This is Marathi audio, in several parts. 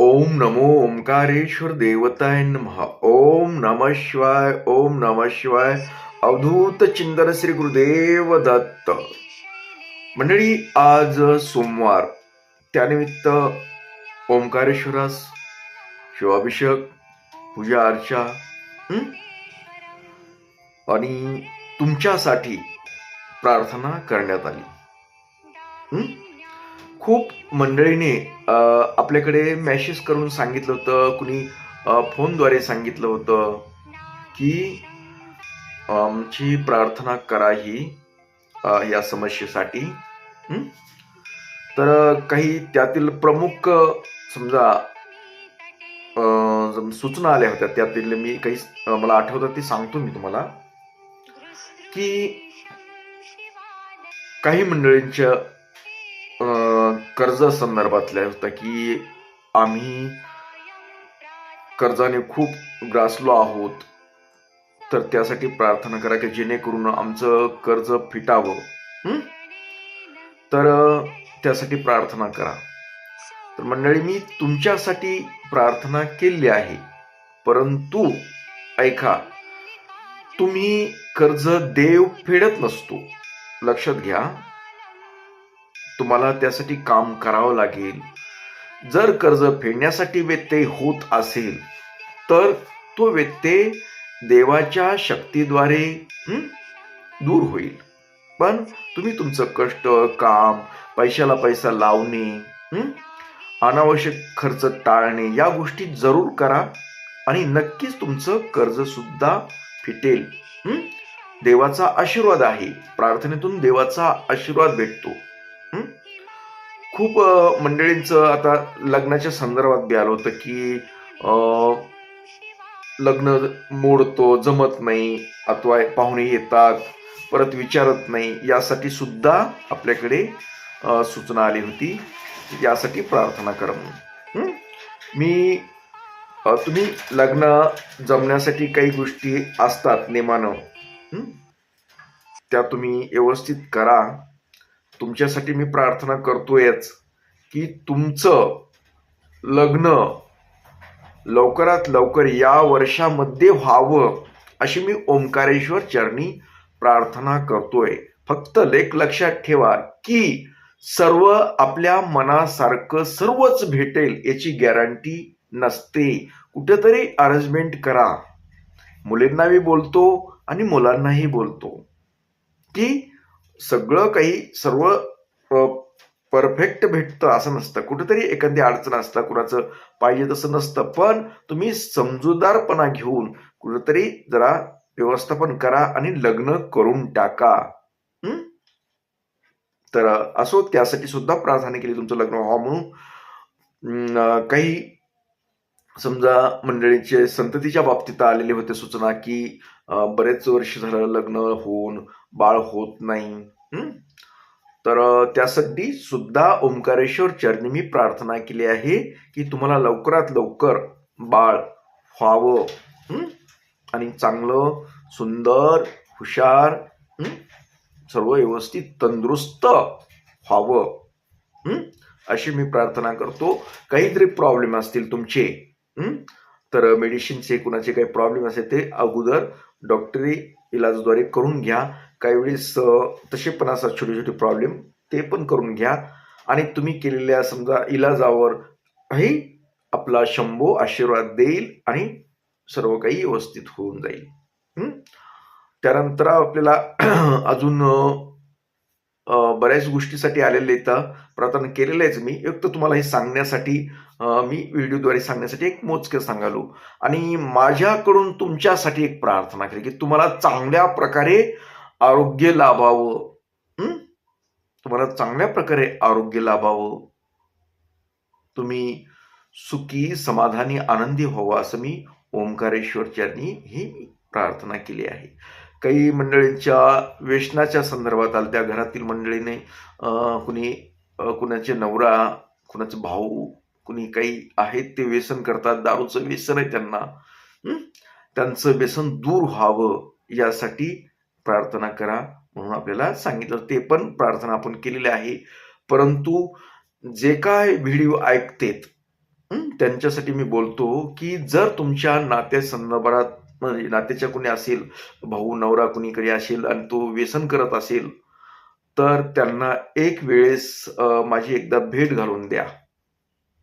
ओम नमो ओंकारेश्वर देवताय नमः। ओम नम शिवाय ओम नम शिवाय। अवधूत चिंतन श्री गुरुदेव दत्त। मंडळी आज सोमवार त्यानिमित्त ओंकारेश्वरास शिवाभिषेक पूजा अर्चा आणि तुमच्यासाठी प्रार्थना करण्यात आली। खूप मंडळीने आपल्याकडे मॅसेज करून सांगितलं होतं कुणी फोनद्वारे सांगितलं होतं की आमची प्रार्थना करा ही या समस्येसाठी. तर काही त्यातील प्रमुख समजा सूचना आल्या होत्या त्यातील मी काही मला आठवतात ते सांगतो मी तुम्हाला. की काही मंडळींच्या कर्ज संदर्भातल्या होत्या की आम्ही कर्जाने खूप ग्रासलो आहोत. तर त्यासाठी प्रार्थना करा की जेणेकरून आमचं कर्ज फिटावं. तर त्यासाठी प्रार्थना करा. तर मंडळी मी तुमच्यासाठी प्रार्थना केली आहे. परंतु ऐका तुम्ही कर्ज देव फेडत नसतो. लक्षात घ्या. तुम्हाला त्यासाठी काम करावं लागेल. जर कर्ज फेडण्यासाठी व्यत्यय होत असेल तर तो व्यत्यय देवाच्या शक्तीद्वारे दूर होईल. पण तुम्ही तुमचं कष्ट काम पैशाला पैसा लावणे अनावश्यक खर्च टाळणे या गोष्टी जरूर करा आणि नक्कीच तुमचं कर्ज सुद्धा फिटेल देवाचा आशीर्वाद आहे. प्रार्थनेतून देवाचा आशीर्वाद भेटतो. खूप मंडळींचं आता लग्नाच्या संदर्भात बी आलं होतं की लग्न मोडतो जमत नाही अथवा पाहुणे येतात परत विचारत नाही यासाठी सुद्धा आपल्याकडे सूचना आली होती. यासाठी प्रार्थना करा म्हणून. मी तुम्ही लग्न जमण्यासाठी काही गोष्टी असतात नेमानं. त्या तुम्ही व्यवस्थित करा. तुमच्यासाठी मी प्रार्थना करतोयच की तुमचं लग्न लवकरात लवकर या वर्षामध्ये व्हावं अशी मी ओंकारेश्वर चरणी प्रार्थना करतोय. फक्त लेख लक्षात ठेवा की सर्व आपल्या मनासारखं सर्वच भेटेल याची गॅरंटी नसते. कुठेतरी अरेंजमेंट करा. मुलींनाही बोलतो आणि मुलांनाही बोलतो. की सगळं काही सर्व परफेक्ट भेटतं असं नसतं. कुठेतरी एखादी अडचण असतं कुणाचं पाहिजे तसं नसतं. पण तुम्ही समजूदारपणा घेऊन कुठेतरी जरा व्यवस्थापन करा आणि लग्न करून टाका. तर असो त्यासाठी सुद्धा प्राधान्य केली तुमचं लग्न व्हावं म्हणून. काही समजा मंडळीचे संततीच्या बाबतीत आलेले होते सूचना की बरेच वर्ष झालं लग्न होऊन बाळ होत नाही. तर त्यासाठी सुद्धा ओंकारेश्वर चरणी मी प्रार्थना केली आहे की तुम्हाला लवकरात लवकर बाळ व्हावं. आणि चांगलं सुंदर हुशार सर्व व्यवस्थित तंदुरुस्त व्हावं. अशी मी प्रार्थना करतो. काहीतरी प्रॉब्लेम असतील तुमचे तर मेडिसिनचे कुणाचे काही प्रॉब्लेम असेल ते अगोदर डॉक्टरी इलाजद्वारे करून घ्या. काही वेळेस तसे पण असतात छोटे छोटे प्रॉब्लेम ते पण करून घ्या. आणि तुम्ही केलेल्या समजा इलाजावर ही आपला शंभो आशीर्वाद देईल आणि सर्व काही व्यवस्थित होऊन जाईल. त्यानंतर आपल्याला अजून बऱ्याच गोष्टीसाठी आलेले तर प्रार्थना केलेलं आहेच मी. एक तर तुम्हाला हे सांगण्यासाठी मी व्हिडिओद्वारे सांगण्यासाठी एक मोजकं सांगालो. आणि माझ्याकडून तुमच्यासाठी एक प्रार्थना केली की तुम्हाला चांगल्या प्रकारे आरोग्य लाभावं तुम्हाला चांगल्या प्रकारे आरोग्य लाभावं. तुम्ही सुखी समाधानी आनंदी व्हावं असं मी ओंकारेश्वरच्यांनी ही प्रार्थना केली आहे. काही मंडळींच्या व्यसनाच्या संदर्भात आल त्या घरातील मंडळीने कुणी कुणाचे नवरा कुणाचे भाऊ कुणी काही आहेत ते व्यसन करतात दारूचं व्यसन आहे त्यांना त्यांचं व्यसन दूर व्हावं यासाठी प्रार्थना करा म्हणून आपल्याला सांगितलं. ते पण प्रार्थना आपण केलेली आहे. परंतु जे काय व्हिडिओ ऐकतेत त्यांच्यासाठी मी बोलतो की जर तुमच्या नात्यासंदर्भात म्हणजे नात्याच्या कुणी असेल भाऊ नवरा कुणीकडे असेल आणि तो व्यसन करत असेल तर त्यांना एक वेळेस माझी एकदा भेट घालून द्या.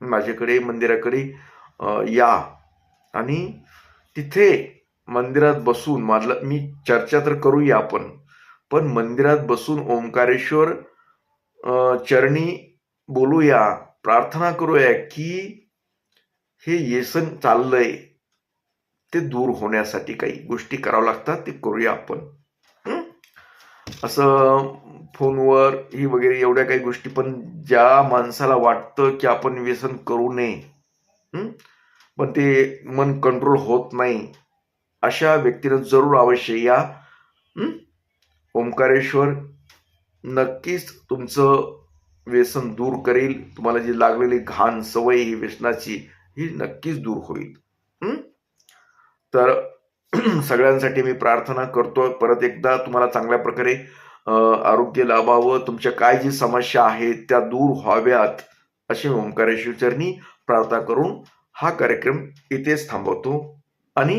माझ्याकडे मंदिराकडे या. आणि तिथे मंदिरात बसून मला मी चर्चा तर करूया आपण पण मंदिरात बसून ओंकारेश्वर चरणी बोलूया प्रार्थना करूया की हे येसन चाललंय ते दूर होण्यासाठी काही गोष्टी कराव्या लागतात ते करूया आपण. असं फोनवर ही वगैरे एवढ्या काही गोष्टी पण ज्या माणसाला वाटतं की आपण व्यसन करू नये पण ते मन कंट्रोल होत नाही. अशा व्यक्तीनं जरूर अवश्य या. ओंकारेश्वर नक्कीच तुमचं व्यसन दूर करेल. तुम्हाला जी लागलेली घाण सवय ही व्यसनाची ही नक्कीच दूर होईल. तर सगळ्यांसाठी मी प्रार्थना करतो परत एकदा तुम्हाला चांगल्या प्रकारे आरोग्य लाभावं. तुमच्या काय जी समस्या आहेत त्या दूर व्हाव्यात अशी मी ओंकारेश्वर चरणी प्रार्थना करून हा कार्यक्रम इथेच थांबवतो. आणि